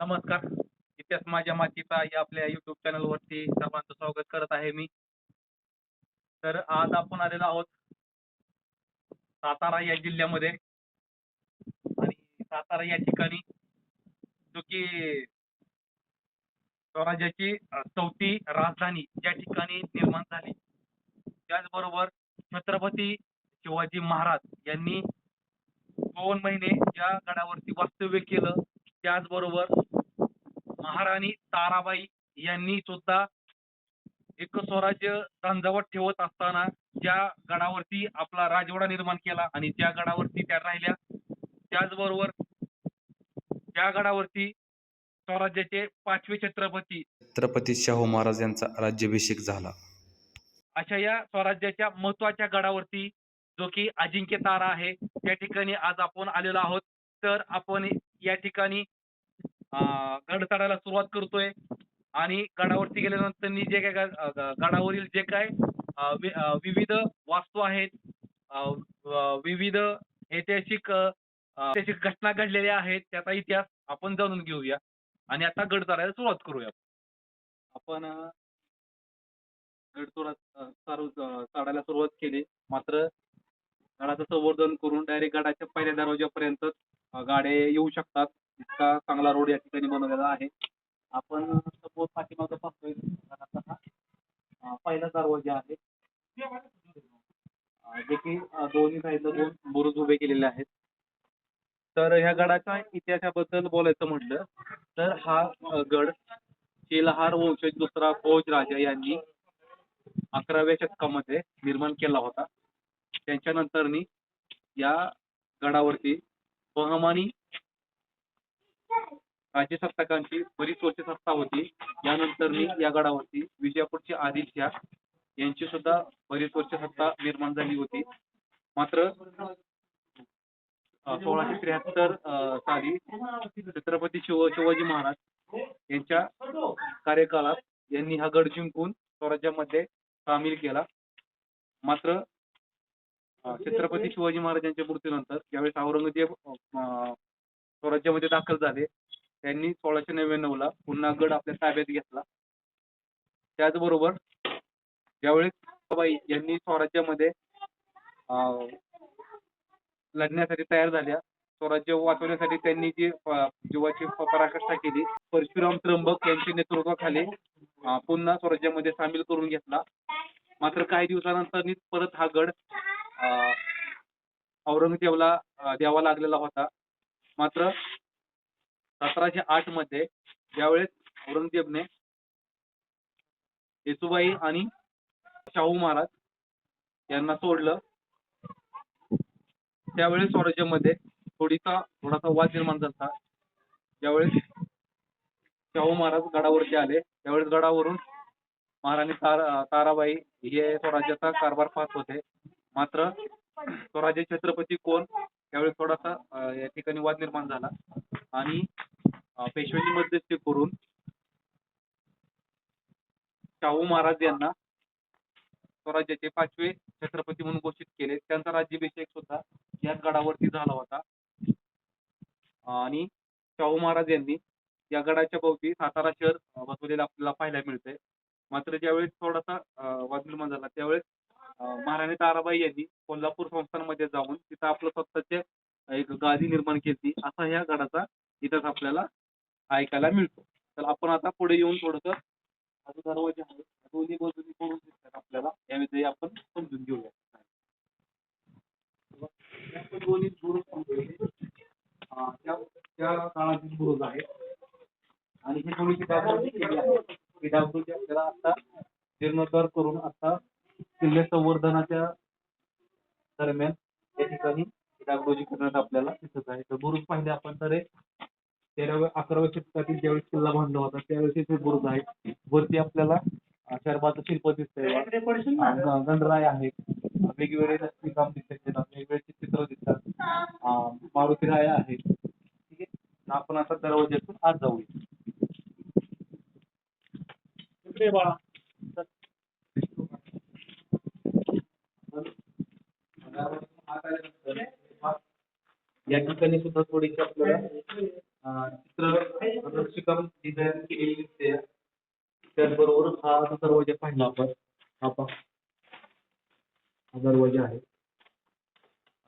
नमस्कार. इतिहास माझ्या मातीचा या आपल्या युट्यूब चॅनल वरती सर्वांचं स्वागत करत आहे मी. तर आज आपण आलेलो आहोत सातारा या जिल्ह्यामध्ये. आणि सातारा या ठिकाणी जो की स्वराज्याची चौथी राजधानी ज्या ठिकाणी निर्माण झाली. त्याचबरोबर छत्रपती शिवाजी महाराज यांनी दोन महिने या गडावरती वास्तव्य केलं. त्याचबरोबर महाराणी ताराबाई यांनी सुद्धा एक स्वराज्य झंझावत ठेवत असताना ज्या गडावरती आपला राजवाडा निर्माण केला आणि त्या गडावरती त्या राहिल्या. त्याचबरोबर त्या गडावरती स्वराज्याचे पाचवे छत्रपती छत्रपती शाहू महाराज यांचा राज्याभिषेक झाला. अशा या स्वराज्याच्या महत्त्वाच्या गडावरती जो की अजिंक्य तारा आहे त्या ठिकाणी आज आपण आलेलो आहोत. तर आपण या ठिकाणी गड चढायला सुरुवात करतोय. आणि गडावरती गेल्यानंतर जे काय गडावरील जे काय विविध वास्तू आहेत विविध ऐतिहासिक ऐतिहासिक घटना घडलेल्या आहेत त्याचा इतिहास आपण जाणून घेऊया. आणि आता गड चढायला सुरुवात करूया आपण गड चढा- चालू- चढायला सुरुवात केली. मात्र गडाचं संवर्धन करून डायरेक्ट गडाच्या पहिल्या दरवाजापर्यंत गाडे येऊ शकतात. इतका चांगला रोड या ठिकाणी बनवलेला आहे. आपण सपोज पाठीमागं पाहतोय हा. पहिला दरवाजा आहे. जे की दोन्ही साईडला दोन बुरुज उभे केलेले आहेत. तर ह्या गडाच्या इतिहासाबद्दल बोलायचं म्हटलं तर हा गड शिलहार वंशज दुसरा भोज राजा यांनी अकराव्या शतकामध्ये निर्माण केला होता. त्यांच्यानंतरनी या गडावरती बहमानी राज्यसत्ताकांची बरीच वर्ष सत्ता होती. यानंतरनी या गडावरती विजापूरचे आदिलशाह यांची सुद्धा बरीच वर्ष सत्ता निर्माण झाली होती. मात्र सोळाशे त्र्याहत्तर साली छत्रपती शिव शिवाजी महाराज यांच्या कार्यकाळात यांनी हा गड जिंकून स्वराज्यामध्ये सामील केला. मात्र छत्रपती शिवाजी महाराजांच्या मृत्यूनंतर ज्यावेळेस औरंगजेब अं, स्वराज्यामध्ये दाखल झाले त्यांनी सोळाशे नव्याण्णव ला पुन्हा गड आपल्या ताब्यात घेतला. त्याचबरोबर ज्यावेळेस बाई यांनी स्वराज्यामध्ये लढण्यासाठी तयार झाल्या स्वराज्य वाचवण्यासाठी त्यांनी जी जीवाची पराकाष्ठा केली परशुराम त्र्यंबक यांच्या नेतृत्वाखाली पुन्हा स्वराज्यामध्ये सामील करून घेतला. मात्र काही दिवसानंतर परत हा गड अं, औरंगजेबला द्यावा लागलेला होता. मात्र सतराशे आठमध्ये ज्यावेळेस औरंगजेबने येसुबाई आणि शाहू महाराज यांना सोडलं त्यावेळेस स्वराज्यामध्ये थोडीसा थोडासा वाद निर्माण झाला. ज्यावेळेस शाहू महाराज गडावरती आले त्यावेळेस गडावरून महाराणी तारा ताराबाई हे स्वराज्याचा कारभार पाहत होते. मात्र स्वराज्य छत्रपती कोण? त्यावेळेस थोडासा या ठिकाणी वाद निर्माण झाला. आणि पेशव्यांनी मध्यस्थी करून शाहू महाराज यांना स्वराज्याचे पाचवे छत्रपती म्हणून घोषित केले. त्यांचा राज्याभिषेक सुद्धा याच गडावरती झाला होता. आणि शाहू महाराज यांनी या गडाच्या भोवती सातारा शहर अं, बसवलेलं आपल्याला पाहायला मिळतंय. मात्र ज्यावेळेस थोडासा अं, वाद निर्माण झाला त्यावेळेस महाराणी ताराबाई यांनी कोल्हापूर संस्थानमध्ये जाऊन तिथं आपलं स्वतःचे एक गादी निर्माण केली. असा ह्या गडाचा इतिहास आपल्याला ऐकायला मिळतो. तर आपण आता पुढे येऊन थोडस दरवाजे जो दोन्ही बाजूनी करून दिसतात आपल्याला. याविषयी आपण समजून घेऊया. हे आपण दोन्ही त्या काळातील बुरुज आहे आणि ही थोडीशी डागडुजी केली आहे. ही डागडुजी आपल्याला आता जीर्णोद्धार करून आता किल्ले संवर्धनाच्या दरम्यान या ठिकाणी डागडुजी करण्यात आपल्याला दिसत आहे. तर बुरुज पाहिले आपण तर हे तेराव्या अकराव्या शतकातील ज्यावेळेस किल्ला बांधला होता त्यावेळेस इथे बुरुज आहे वरती आपल्याला अं, शर्माचं शिल्प दिसतंय. गणराय आहेत वेगवेगळे काम दिसतात वेगवेगळे चित्र दिसतात. अं, मारुती राया आहेत ठीक आहे? आपण आता दरवाज्यातून आत जाऊया. बाळा या ठिकाणी सुद्धा थोडीशी आपल्याला चित्र डिझाईन केलेली दिसते. त्याचबरोबर हा दरवाजा पाहिला आपण. हा पहा. हा दरवाजा आहे.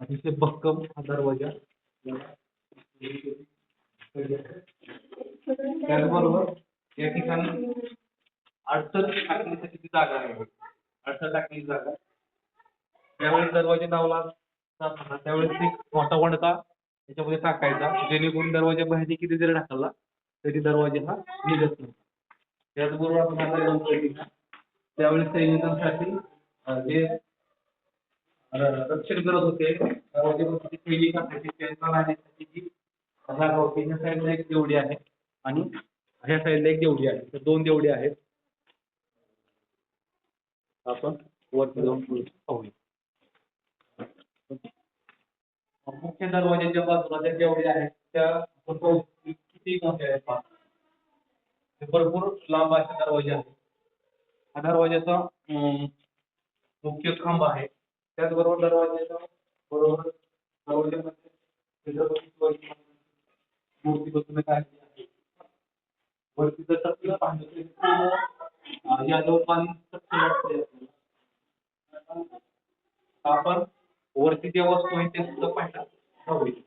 अतिशय भक्कम हा दरवाजा. त्याचबरोबर या ठिकाणी अडचण टाकण्यासाठी ती जागा आहे अडचण टाकण्याची जागा. त्यावेळेस दरवाजा लावला जाताना त्यावेळेस एक मोठा वणका त्याच्यामध्ये टाकायचा जेणेकरून दरवाजा बाहेर किती जरी टाकला तरी दरवाजा हा निघत नाही. त्याचबरोबर आपण त्यावेळेस सैनिकांसाठी जे रक्षण करत होते दरवाजेवरती सैनिकांसाठी त्यांना राहण्यासाठी जी जागा होती ह्या साईडला एक देवडी आहे आणि ह्या साईडला एक देवडी आहे. तर दोन देवडी आहेत. आपण वरती जाऊन पाहूया. मुख्य दरवाज्याच्या बाजूला ज्या देवड्या आहेत त्या किती मोठ्या आहेत पहा. हे भरपूर लांब असे दरवाजे आहेत. हा दरवाज्याचा मुख्य खांब आहे. त्याचबरोबर दरवाजाच्या बरोबर दरवाज्यामध्ये मूर्ती बसून आलेली आहे. वरती जर तपशील पाहिलं तर पूर्ण, यादव पाणी आपण वरती जे वस्तू आहे ते सुद्धा पाहिलं होईल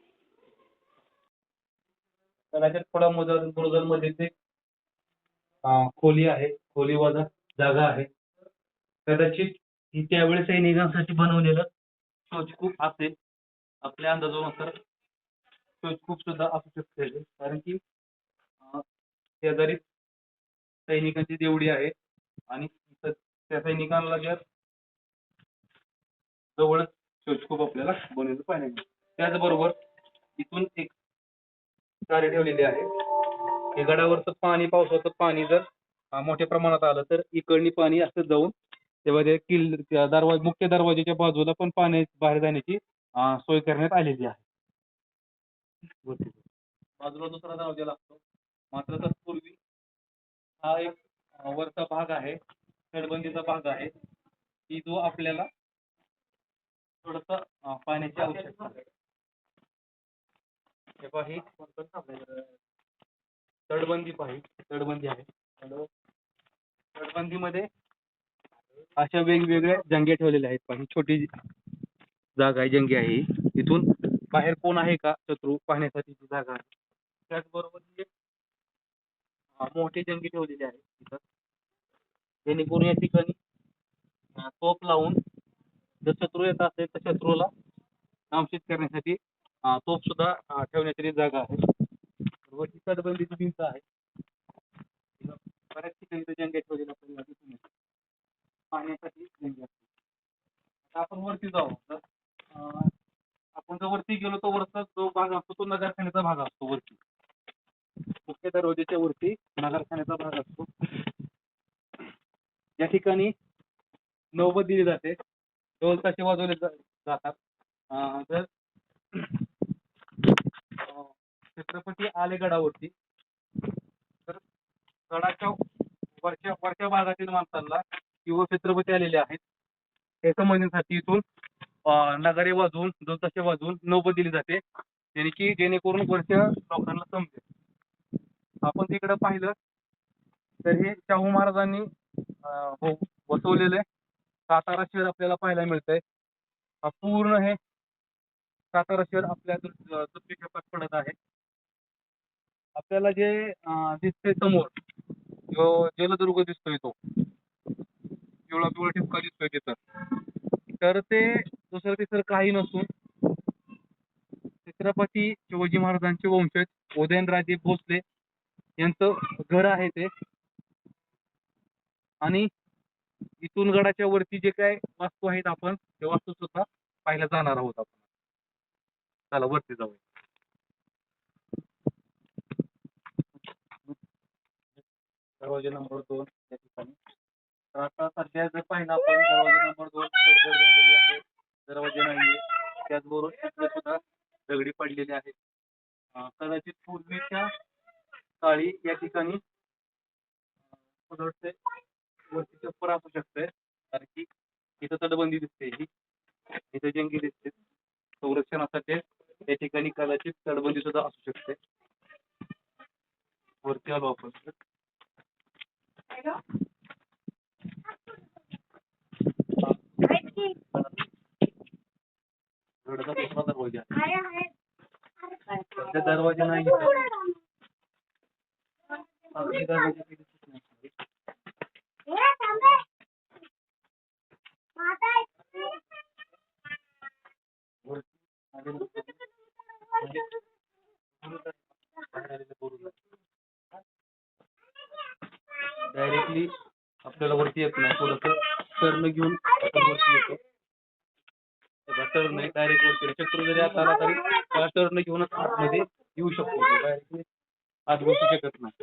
कदाचित थोडा मुदल मुरगलमध्ये ते खोली आहे. खोली वजा जागा आहे. कदाचित ही त्यावेळेस सैनिकांसाठी बनवलेलं शोचकूप असेल. आपल्या अंदाजानुसार शोचकूप सुद्धा असू शकते कारण की शेजारी सैनिकांची देवडी आहे. आणि त्या सैनिकांना जर जवळच शोचकूप आपल्याला बनवलेलं पाहायला मिळेल त्याचबरोबर इथून एक तारे ठेवलेली आहे हे गडावरचं पाणी पावसाचं पाणी जर मोठ्या प्रमाणात आलं तर इकडनी पाणी असं जाऊन तेव्हा ते किल्ल दरवाज मुख्य दरवाजाच्या बाजूला पण पाणी बाहेर जाण्याची सोय करण्यात आलेली आहे. बाजूला दुसरा दरवाजा लागतो. मात्र तत्पूर्वी हा एक वरचा भाग आहे. तटबंदीचा भाग आहे. की जो आपल्याला थोडस पाण्याची आवश्यकता आहे. हे पहा, ही तटबंदी पाहिजे तटबंदी आहे. तटबंदीमध्ये अशा वेगवेगळ्या जंगे ठेवलेल्या आहेत पाही छोटी जागा आहे जंगी आहे ही. इथून बाहेर कोण आहे का? शत्रू पाहण्यासाठी ती जागा आहे. त्याचबरोबर ही एक, मोठी जंगी ठेवलेली आहे तिथं जेणेकरून या ठिकाणी अं, तोफ लावून जर शत्रू येत असेल तर शत्रूला नामशेष करण्यासाठी तोप तोफ सुद्धा ठेवण्याची ठेवण्यासाठी जागा आहे. वरती तटबंदीची भिंत आहे. बऱ्याच ठिकाणी जंगे ठेवलेले आपल्याला दिसून येते पाण्यासाठी जंगे असते आपण वरती जाऊ. तर आपण जर वरती गेलो तर वरचा जो भाग असतो तो नगरखान्याचा भाग असतो वरती. मुख्य दरवाजेच्या वरती नगरखान्याचा भाग असतो. या ठिकाणी नौबत दिली जाते. ढोल कसे वाजवले जा- जातात. अं, जर छत्रपती आले गडावरती तर गडाच्या वरच्या वरच्या भागातील माणसांना किंवा छत्रपती आलेले आहेत हे समजण्यासाठी इथून अं, नगारे वाजवून ढोल ताशे वाजवून नौबत दिली जाते. जेणे की जेणेकरून वरच्या लोकांना समजेल. आपण तिकडं पाहिलं तर हे शाहू महाराजांनी हो, बसवलेलं आहे. सातारा शहर आपल्याला पाहायला मिळतंय. पूर्ण हे सातारा शहर आपल्या दृष्टी दृष्टिक्षेपात पडत आहे. आपल्याला जे दिसते समोर जो जलदुर्ग दिसतोय तो पिवळा पिवळा ठिपका दिसतोय तिथं. तर ते दुसरं तिसरं काही नसून छत्रपती शिवाजी महाराजांचे वंशज उदयनराजे भोसले यांचं घर आहे ते. आणि इथून गडाच्या वरती जे काय वास्तू आहेत आपण ते वास्तू सुद्धा पाहायला जाणार आहोत आपण. चला वरती जाऊ दरवाजे नंबर दोन या ठिकाणी. तर आता सध्या जर पाहिलं आपण दरवाजे नंबर दोन पडझड झालेली आहे. दरवाजे नाहीये. त्याचबरोबर तिथे सुद्धा दगडी पडलेली आहेत. कदाचित पूर्वीच्या काळी या ठिकाणी वरती चप्पर असू शकते कारण की इथं तटबंदी दिसते ही. इथं जंगी दिसते. संरक्षणासाठी या ठिकाणी कदाचित तटबंदी सुद्धा असू शकते. वरती आलो आपण. दरवाज़ा. नाही. डायरेक्टली आपल्याला वरती येत थोडस टर्न घेऊन वरती येतो. डायरेक्ट वरती. शत्रू जरी आता आला तरी त्याला टर्न घेऊनच आतमध्ये येऊ शकतो. डायरेक्टली आत बसू शकत नाही.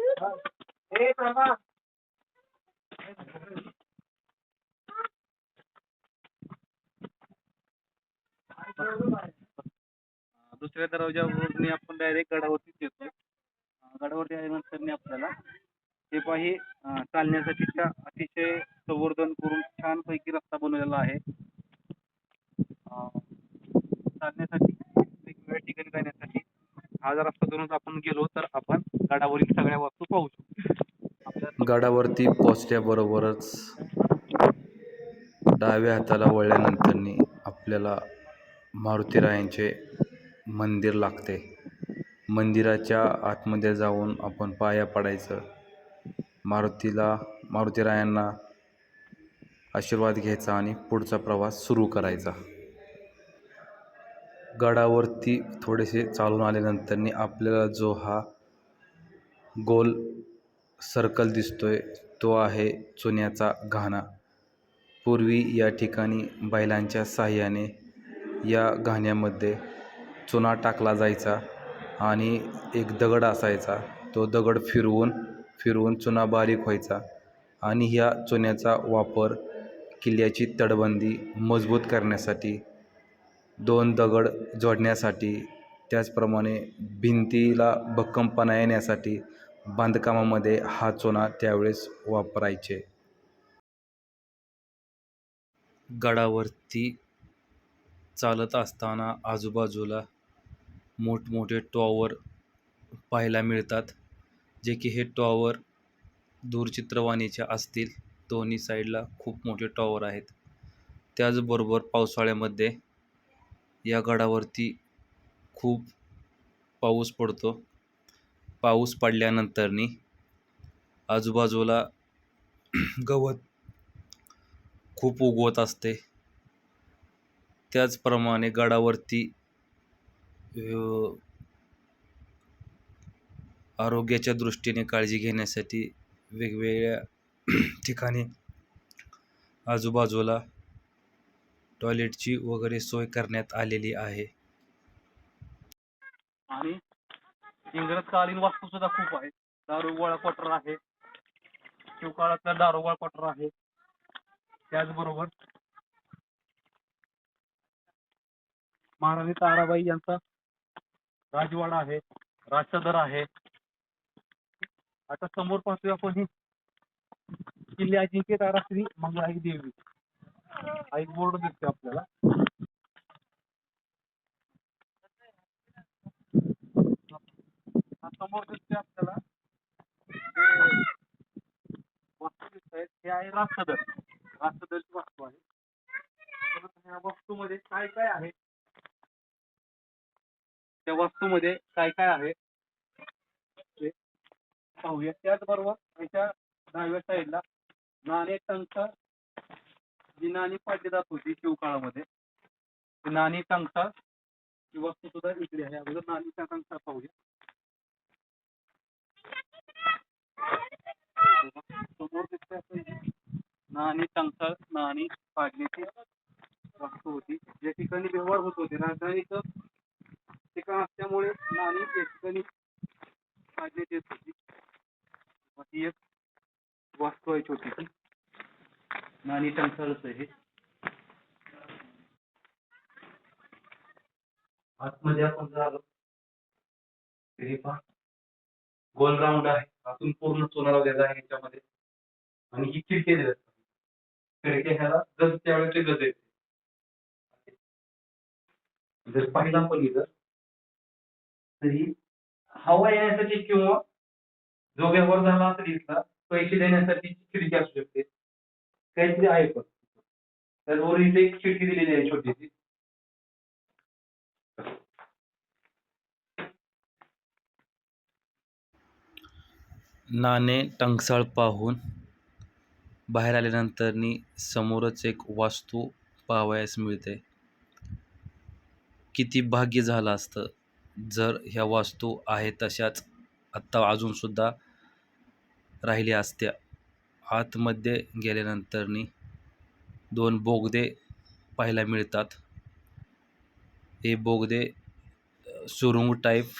दुसऱ्या दरवाजावरून आपण डायरेक्ट गडावरतीच येतो गडावरती आल्यानंतर आपल्याला हे चालण्यासाठीच्या अतिशय संवर्धन करून छान पैकी रस्ता बनवलेला आहे. चालण्यासाठी वेगवेगळ्या ठिकाणी जाण्यासाठी हा जर रस्ता धरून आपण गेलो तर आपण गडावरील सगळ्या वस्तू पाहू शकतो. गडावरती पोचल्याबरोबरच डाव्या हाताला वळल्यानंतरनी आपल्याला मारुतीरायांचे मंदिर लागते. मंदिराच्या आतमध्ये जाऊन आपण पाया पडायचं. मारुतीला मारुतीरायांना आशीर्वाद घ्यायचा आणि पुढचा प्रवास सुरू करायचा. गडावरती थोडेसे चालून आल्यानंतरनी आपल्याला जो हा गोल सर्कल दिसतोय तो आहे चुन्याचा घाणा. पूर्वी या ठिकाणी बैलांच्या साह्याने या घाण्यामध्ये चुना टाकला जायचा आणि एक दगड असायचा. तो दगड फिरवून फिरवून चुना बारीक व्हायचा आणि ह्या चुन्याचा वापर किल्ल्याची तटबंदी मजबूत करण्यासाठी दोन दगड जोडण्यासाठी त्याचप्रमाणे भिंतीला भक्कमपणा येण्यासाठी बांधकामामध्ये हा चुना त्यावेळेस वापरायचे. गडावरती चालत असताना आजूबाजूला मोठमोठे टॉवर पाहायला मिळतात जे की हे टॉवर दूरचित्रवाणीच्या असतील. दोन्ही साईडला खूप मोठे टॉवर आहेत. त्याचबरोबर पावसाळ्यामध्ये या गडावरती खूप पाऊस पडतो. पाऊस पडल्यानंतरनी आजूबाजूला गवत खूप उगवत असते. त्याचप्रमाणे गडावरती आरोग्याच्या दृष्टीने काळजी घेण्यासाठी वेगवेगळ्या ठिकाणी आजूबाजूला टॉयलेटची वगैरे सोय करण्यात आलेली आहे. आणि इंग्रजकालीन वास्तू सुद्धा खूप आहे दारुगोळा क्वार्टर आहे. शिवकाळातला दारुगोळा क्वार्टर आहे. त्याचबरोबर महाराणी ताराबाई यांचा राजवाडा आहे. राजसदर आहे. आता समोर पाहतोय आपण ही किल्ले अजिंक्य तारा श्री मंगळाई देवी. हा एक बोर्ड दिसतोय आपल्याला. समोर आपल्याला. वस्तू दिसत आहेत हे आहे राजसदर राजसदरची वास्तू आहे. ह्या वस्तूमध्ये काय काय आहे? त्या वस्तूमध्ये काय काय आहे? पाहूया. त्याचबरोबर त्याच्या डाव्या साईडला नाणे टंका जी नाणी पाडली जात होती शिवकाळामध्ये ती नाणी टंका ही वस्तू सुद्धा इकडे आहे. अगोदर नाणीच्या टंक पाहूया समोर दिसते आपल्याला नाणी टंका नाणी पाडण्याची वस्तू होती. ज्या ठिकाणी व्यवहार होत होते राजधानीच ठिकाण असल्यामुळे नाणी या ठिकाणी पाडण्यात येत होती ती एक वास्तू आहे छोटीशी नाणी टंचाळच आहे. आतमध्ये आपण जर गोल राऊंड आहे. आतून पूर्ण सोना लावलेला आहे याच्यामध्ये. आणि ही खिडकी दिली खिडकी ह्याला गज त्यावेळेचे गज आहेत. जर पाहिला पण इथं तरी हवा येण्यासाठी किंवा जो व्यवहार झाला असेल इथला पैसे देण्यासाठी खिडकी असू शकते. काहीतरी आहे पण. त्याचबरोबर इथे एक खिडकी दिलेली आहे छोटीशी. नाणे टंकसाळ पाहून बाहेर आल्यानंतरनी समोरच एक वास्तू पाहावयास मिळते. किती भाग्य झालं असतं. जर ह्या वास्तू आहे तशाच आत्ता अजूनसुद्धा राहिल्या असत्या. आतमध्ये गेल्यानंतरनी दोन बोगदे पाहायला मिळतात. हे बोगदे सुरुंग टाईप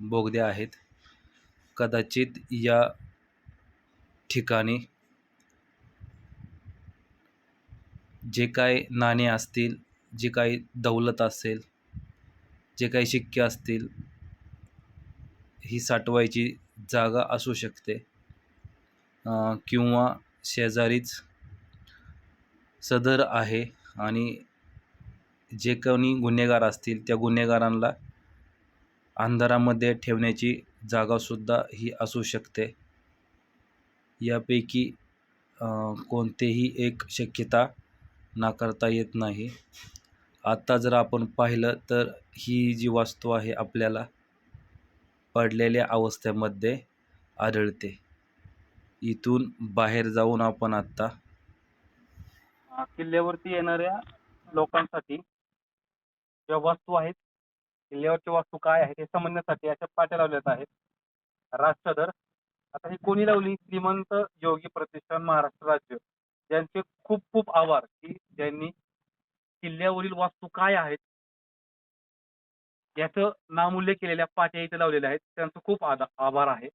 बोगदे आहेत. कदाचित या ठिकाणी जे काय नाणे असतील जे काही दौलत असेल जे काही शिक्के असतील ही साठवायची जागा असू शकते. किंवा शेजारीच सदर आहे आणि जे कोणी गुन्हेगार असतील त्या गुन्हेगारांना अंधारामध्ये ठेवण्याची जागासुद्धा ही असू शकते. यापैकी कोणतेही एक शक्यता नाकारता येत नाही. आत्ता जर आपण पाहिलं तर ही जी वास्तू आहे आपल्याला पडलेल्या अवस्थेमध्ये आढळते. इथून बाहेर जाऊन आपण आत्ता किल्ल्यावरती येणाऱ्या लोकांसाठी ज्या वास्तू आहेत किल्ल्यावरची वास्तू काय आहे हे समजण्यासाठी अशा पाट्या लावल्यात आहेत. राष्ट्रधर आता ही कोणी लावली? श्रीमंत योगी प्रतिष्ठान महाराष्ट्र राज्य. यांचे खूप खूप आभार की ज्यांनी किल्ल्यावरील वास्तू काय आहेत? याचं नामूल्य केलेल्या पाट्या इथे लावलेल्या आहेत. त्यांचं खूप आदा आभार आहे.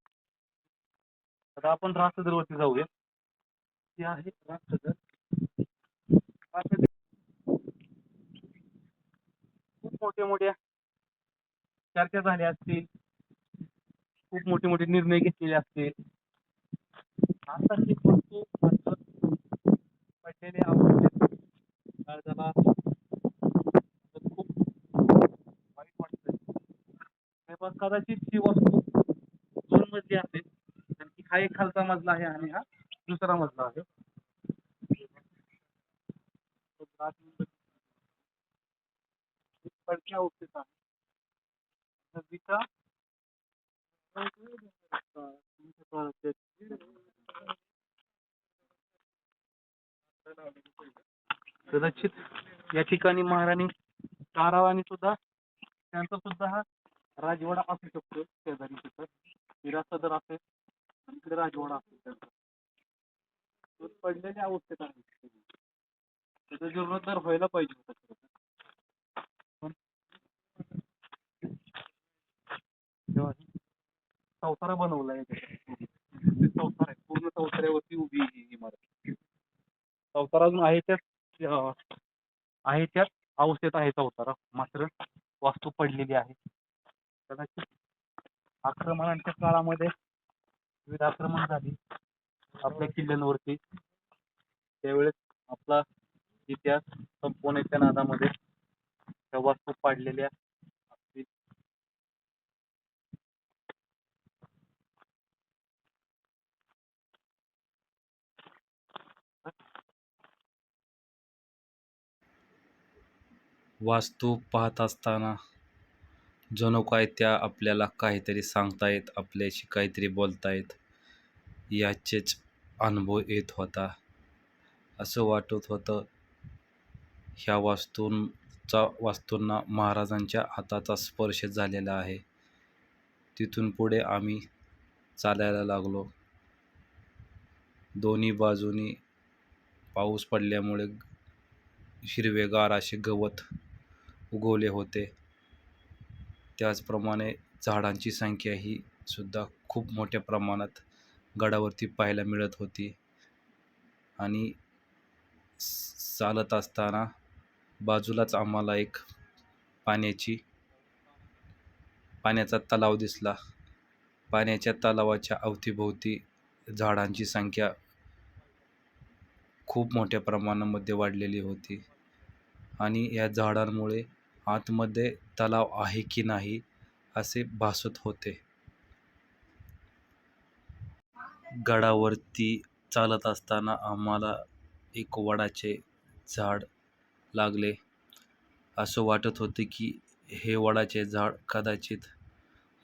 आता आपण राष्ट्रधरवरती जाऊया. ती आहे राष्ट्रधर खूप मोठ्या मोठ्या चर्चा झाल्या असतील खूप मोठे मोठे निर्णय घेतलेले असतील. आता पडलेले खूप वाईट वाटत कदाचित ही वस्तू दोन मजली असेल आणखी हा एक खालचा मजला आहे आणि हा दुसरा मजला आहे. पडक्या अवस्थेत आहे. नदीचा. कदाचित या ठिकाणी महाराणी तारावाणी सुद्धा त्यांचा सुद्धा हा राजवाडा असू शकतो शेजारी तिथं. विरासदर असेल तिकडे राजवाडा असेल त्यांचा पडलेल्या अवस्थेत आहे. त्याचा जीर्णोद्धार व्हायला पाहिजे होता खरं तर. पण जेव्हा बनवलाय ते आहे. पूर्ण चौताऱ्यावरती उभी आहे ही इमारत. चौतारा अजून आहे त्यात अं, आहे त्यात अवस्थेत आहे चौतारा. मात्र वास्तू पडलेली आहे. कदाचित आक्रमणांच्या काळामध्ये विविध आक्रमण झाली. आपल्या किल्ल्यांवरती. त्यावेळेस आपला इतिहास संपवण्याच्या नादामध्ये त्या वास्तू पाडलेल्या वास्तू पाहत असताना जणू काय त्या आपल्याला काहीतरी सांगतायत आपल्याशी काहीतरी बोलतायत याचेच अनुभव येत होता. असं वाटत होतं ह्या वास्तूंचा वास्तूंना महाराजांच्या हाताचा स्पर्श झालेला आहे. तिथून पुढे आम्ही चालायला लागलो. दोन्ही बाजूनी पाऊस पडल्यामुळे हिरवेगार असे गवत उगवले होते. त्याचप्रमाणे झाडांची संख्या ही सुद्धा खूप मोठ्या प्रमाणात गडावरती पाहायला मिळत होती. आणि चालत असताना बाजूलाच आम्हाला एक पाण्याची पाण्याचा तलाव दिसला. पाण्याच्या तलावाच्या अवतीभोवती झाडांची संख्या खूप मोठ्या प्रमाणामध्ये वाढलेली होती. आणि या झाडांमुळे आतमध्ये तलाव आहे की नाही असे भासत होते. गडावरती चालत असताना आम्हाला एक वडाचे झाड लागले. असं वाटत होते की हे वडाचे झाड कदाचित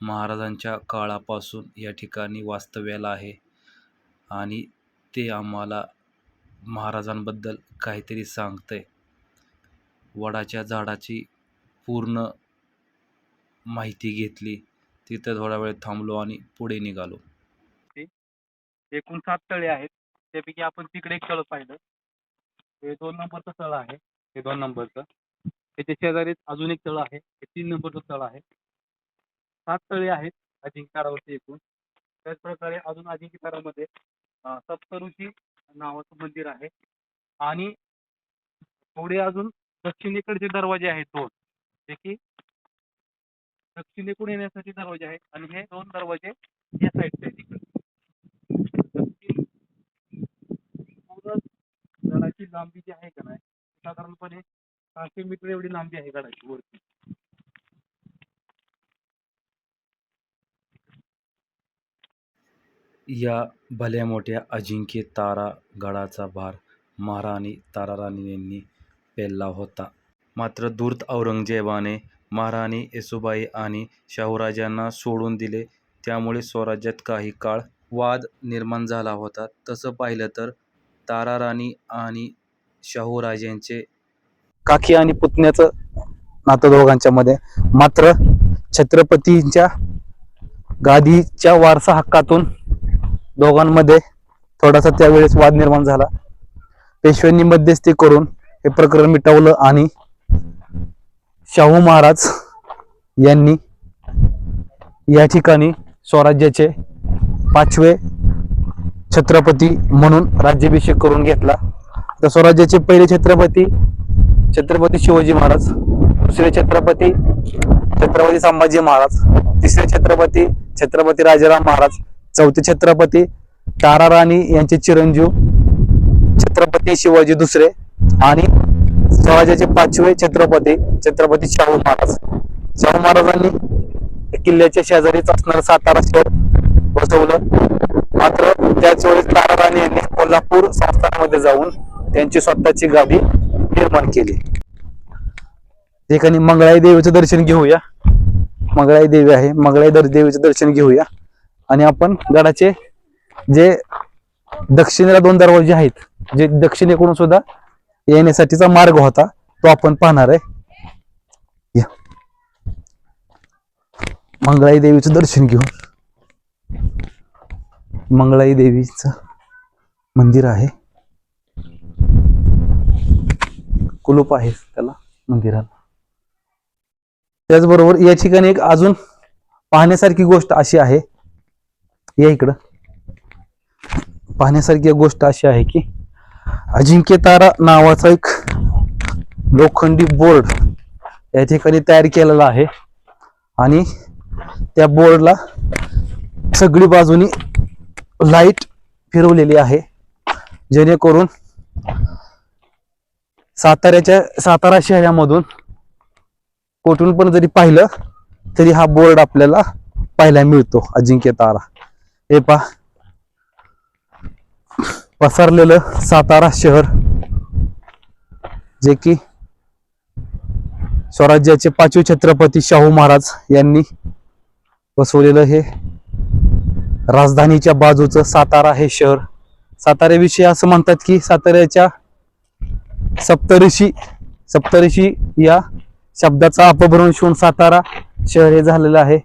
महाराजांच्या काळापासून या ठिकाणी वास्तव्याला आहे आणि ते आम्हाला महाराजांबद्दल काहीतरी सांगते वडाच्या झाडाची पूर्ण माहिती घेतली. तिथं थोडा वेळ थांबलो आणि पुढे निघालो. एकूण सात तळे आहेत. त्यापैकी आपण तिकडे एक तळ पाहिलं. हे दोन नंबरचं तळ आहे. हे दोन नंबरचं. त्याच्या शेजारीच अजून एक तळ आहे. हे तीन नंबरचं तळ आहे. सात तळे आहेत अजिंक्यतारावरती एकूण. त्याचप्रकारे अजून अजिंक्यतारामध्ये सप्तऋषी नावाचं मंदिर आहे. आणि पुढे अजून दक्षिणेकडचे दरवाजे आहेत दोन. जे की दक्षिणेकडून येण्यासाठी दरवाजे आहेत आणि हे दोन दरवाजे या साईडचे आहेत इकडे. पूर्ण गडाची लांबी जी आहे का नाही साधारणपणे सहाशे मीटर एवढी लांबी आहे गडाची वरती. या भल्या मोठ्या अजिंक्य तारा गडाचा भार महाराणी ताराराणी यांनी पेलला होता. मात्र धूर्त औरंगजेबाने महाराणी येसुबाई आणि शाहूराजांना सोडून दिले. त्यामुळे स्वराज्यात काही काळ वाद निर्माण झाला होता. तसं पाहिलं तर ताराराणी आणि शाहूराजांचे काकी आणि पुतण्याचं नातं दोघांच्या मध्ये. मात्र छत्रपतींच्या गादीच्या वारसा हक्कातून दोघांमध्ये थोडासा त्यावेळेस वाद निर्माण झाला. पेशव्यांनी मध्यस्थी करून हे प्रकरण मिटवलं आणि शाहू महाराज यांनी या ठिकाणी स्वराज्याचे पाचवे छत्रपती म्हणून राज्याभिषेक करून घेतला. तर स्वराज्याचे पहिले छत्रपती छत्रपती शिवाजी महाराज दुसरे छत्रपती छत्रपती संभाजी महाराज तिसरे छत्रपती छत्रपती राजाराम महाराज चौथे छत्रपती ताराराणी यांचे चिरंजीव छत्रपती शिवाजी दुसरे आणि स्वराज्याचे पाचवे छत्रपती छत्रपती शाहू महाराज. शाहू महाराजांनी किल्ल्याच्या शेजारीच असणारं सातारा शहर बसवलं. मात्र त्याच वेळेस ताराराणी यांनी कोल्हापूर संस्थानामध्ये जाऊन त्यांची स्वतःची गादी निर्माण केली. ठिकाणी मंगळाई देवीचं दर्शन घेऊया. मंगळाई देवी आहे. मंगळाई दर देवीचं दर्शन घेऊया. आणि आपण गडाचे जे दक्षिणेला दोन दरवाजे आहेत जे दक्षिणेकडून सुद्धा येण्यासाठीचा मार्ग होता. तो आपण पाहणार आहे. या. मंगळाई देवीचं दर्शन घेऊन. मंगळाई देवीचं मंदिर आहे. कुलूप आहे त्याला मंदिराला. त्याचबरोबर या ठिकाणी एक अजून पाहण्यासारखी गोष्ट अशी आहे. या इकडं. पाहण्यासारखी गोष्ट अशी आहे की अजिंक्य तारा नावाचा एक लोखंडी बोर्ड या ठिकाणी तयार केलेला आहे. आणि त्या बोर्डला सगळी बाजूनी लाइट फिरवलेली आहे. जेणेकरून साताऱ्याच्या सातारा शहरामधून कुठून पण जरी पाहिलं तरी हा बोर्ड आपल्याला पाहायला मिळतो अजिंक्य तारा. हे पहा. पसरलेलं सातारा शहर जे की स्वराज्याचे पाचवे छत्रपती शाहू महाराज यांनी बसवलेलं हे राजधानीच्या बाजूचं सातारा हे शहर. साताऱ्याविषयी असं म्हणतात की साताऱ्याच्या सप्तऋषी सप्तऋषी या शब्दाचा अपभ्रंश होऊन सातारा शहर हे झालेलं आहे.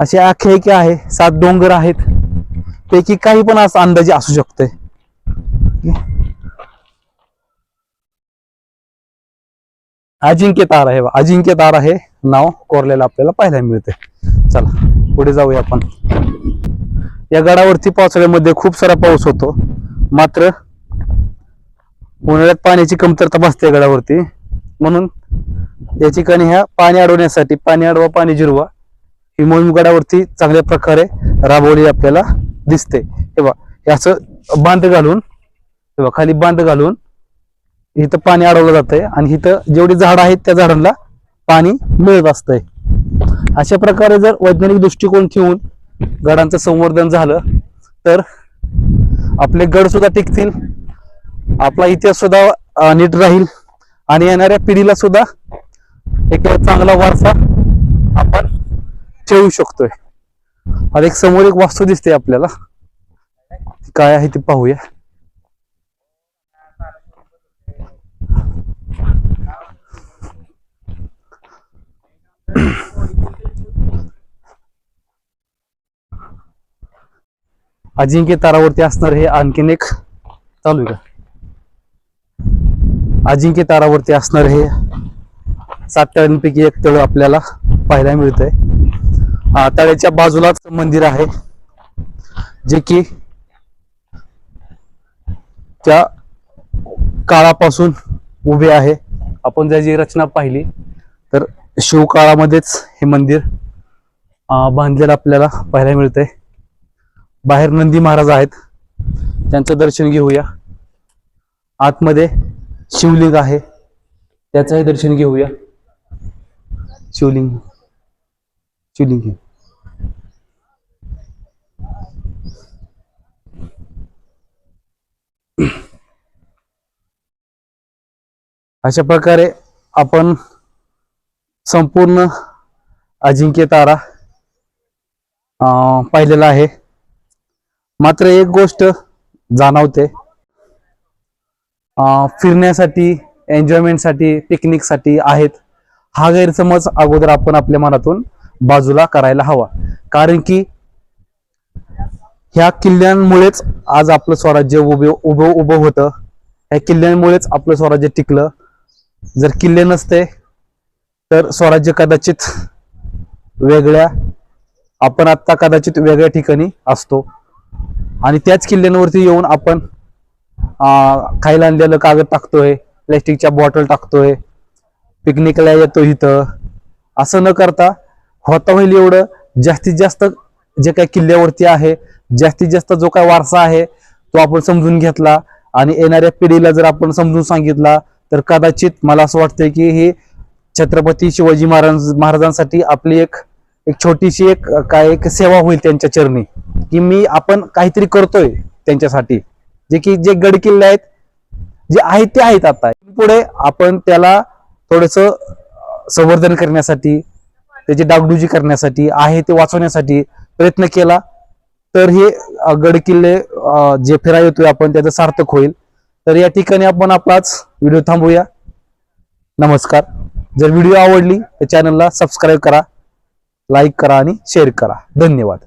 असे आख्यायिका आहे सात डोंगर आहेत. पैकी काही पण असं अंदाजे असू शकते अजिंक्य तारा आहे अजिंक्य तारा हे नाव कोरलेलं आपल्याला पाहायला मिळते चला पुढे जाऊया आपण. या गडावरती पावसाळ्यामध्ये खूप सारा पाऊस होतो. मात्र उन्हाळ्यात पाण्याची कमतरता भासते गडावरती. म्हणून या ठिकाणी ह्या पाणी अडवण्यासाठी पाणी अडवा पाणी जिरवा ही मोहीम गडावरती चांगल्या प्रकारे राबवली आपल्याला दिसते. हे बघा हे असं बांध घालून हे बघा खाली बांध घालून इथं पाणी अडवलं जातंय आणि इथं जेवढी झाडं आहेत त्या झाडांना पाणी मिळत असतंय. अशा प्रकारे जर वैज्ञानिक दृष्टिकोन ठेवून गडांचं संवर्धन झालं तर आपले गड सुद्धा टिकतील आपला इतिहास सुद्धा नीट राहील आणि येणाऱ्या पिढीला सुद्धा एक चांगला वारसा आपण ठेवू शकतोय. आता एक समोर एक वास्तू दिसते आपल्याला. काय आहे ते पाहूया. अजिंक्य तारावरती असणार हे आणखीन एक चालू आहे का? अजिंक्य तारावरती असणार हे सात तळांपैकी एक तळ आपल्याला पाहायला मिळतंय. तळ्याच्या बाजूलाच मंदिर आहे. जे की त्या काळापासून उभे आहे. आपण ज्याची रचना पाहिली तर शिवकाळामध्येच हे मंदिर बांधलेलं आपल्याला पाहायला मिळतंय. बाहेर नंदी महाराज आहेत. त्यांचं दर्शन घेऊया. आतमध्ये शिवलिंग आहे. त्याचंही दर्शन घेऊया. शिवलिंग. शिवलिंग. अशा प्रकारे आपण संपूर्ण अजिंक्य तारा अं, पाहिलेला आहे. मात्र एक गोष्ट जाणवते. अं, फिरण्यासाठी एन्जॉयमेंटसाठी पिकनिकसाठी आहेत. हा गैरसमज अगोदर आपण आपल्या मनातून बाजूला करायला हवा. कारण की ह्या किल्ल्यांमुळेच आज आपलं स्वराज्य उभे उभं उभं होतं. ह्या किल्ल्यांमुळेच आपलं स्वराज्य टिकलं. जर किल्ले नसते तर स्वराज्य कदाचित वेगळ्या आपण आत्ता कदाचित वेगळ्या ठिकाणी असतो. आणि त्याच किल्ल्यांवरती येऊन आपण खायला आणलेलं कागद टाकतोय प्लॅस्टिकच्या बॉटल टाकतोय पिकनिकला येतो इथं. असं न करता होता होईल एवढं जास्तीत जास्त जे काही किल्ल्यावरती आहे जास्तीत जास्त जो काही वारसा आहे तो आपण समजून घेतला. आणि येणाऱ्या पिढीला जर आपण समजून सांगितला तर कदाचित मला असं वाटतंय की हे छत्रपती शिवाजी महाराज महाराजांसाठी आपली एक एक छोटीशी एक काय एक सेवा होईल त्यांच्या चरणी की मी आपण काहीतरी करतोय त्यांच्यासाठी. जे की जे गड किल्ले आहेत जे आहेत ते आहेत आता. पुढे आपण त्याला थोडस संवर्धन करण्यासाठी त्याची डागडुजी करण्यासाठी आहे ते वाचवण्यासाठी प्रयत्न केला तर हे गड किल्ले जे फिरा येतोय आपण त्याचं सार्थक होईल. तर या ठिकाणी आपण आपलाच व्हिडिओ थांबूया. नमस्कार. जर व्हिडिओ आवडली तर चॅनलला सबस्क्राईब करा लाईक करा आणि शेअर करा. धन्यवाद.